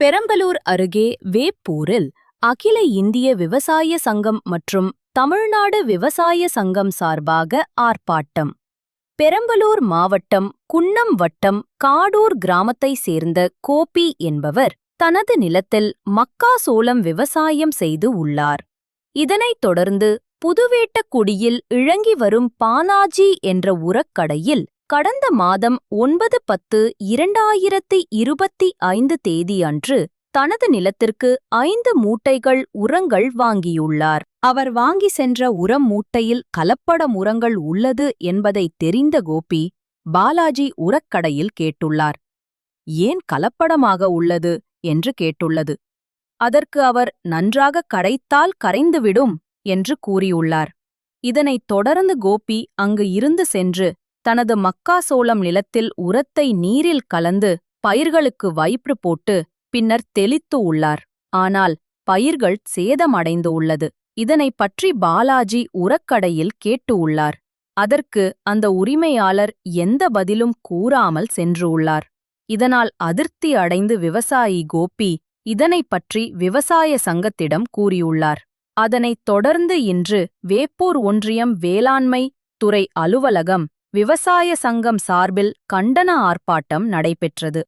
பெரம்பலூர் அருகே வேப்பூரில் அகில இந்திய விவசாய சங்கம் மற்றும் தமிழ்நாடு விவசாய சங்கம் சார்பாக ஆர்ப்பாட்டம். பெரம்பலூர் மாவட்டம் குன்னம் வட்டம் காடூர் கிராமத்தை சேர்ந்த கோபி என்பவர் தனது நிலத்தில் மக்காசோளம் விவசாயம் செய்து உள்ளார். இதனைத் தொடர்ந்து புதுவேட்டக்குடியில் இழங்கி வரும் பானாஜி என்ற உரக்கடையில் கடந்த மாதம் ஒன்பது பத்து இரண்டாயிரத்தி இருபத்தி ஐந்து தேதியன்று தனது நிலத்திற்கு ஐந்து மூட்டைகள் உரங்கள் வாங்கியுள்ளார். அவர் வாங்கி சென்ற உரம் மூட்டையில் கலப்படம் உரங்கள் உள்ளது என்பதை தெரிந்த கோபி பாலாஜி உரக்கடையில் கேட்டுள்ளார். ஏன் கலப்படமாக உள்ளது? என்று கேட்டுள்ளது. அதற்கு அவர் நன்றாக கரைத்தால் கரைந்துவிடும் என்று கூறியுள்ளார். இதனைத் தொடர்ந்து கோபி அங்கு இருந்து சென்று தனது மக்காசோளம் நிலத்தில் உரத்தை நீரில் கலந்து பயிர்களுக்கு வயிற்று போட்டு பின்னர் தெளித்து உள்ளார். ஆனால் பயிர்கள் சேதமடைந்து உள்ளது. இதனைப் பற்றி பாலாஜி உரக்கடையில் கேட்டு உள்ளார். அதற்கு அந்த உரிமையாளர் எந்த பதிலும் கூறாமல் சென்று உள்ளார். இதனால் அதிருப்தி அடைந்து விவசாயி கோபி இதனைப் பற்றி விவசாய சங்கத்திடம் கூறியுள்ளார். அதனைத் தொடர்ந்து இன்று வேப்பூர் ஒன்றியம் வேளாண்மை துறை அலுவலகம் விவசாய சங்கம் சார்பில் கண்டன ஆர்ப்பாட்டம் நடைபெற்றது.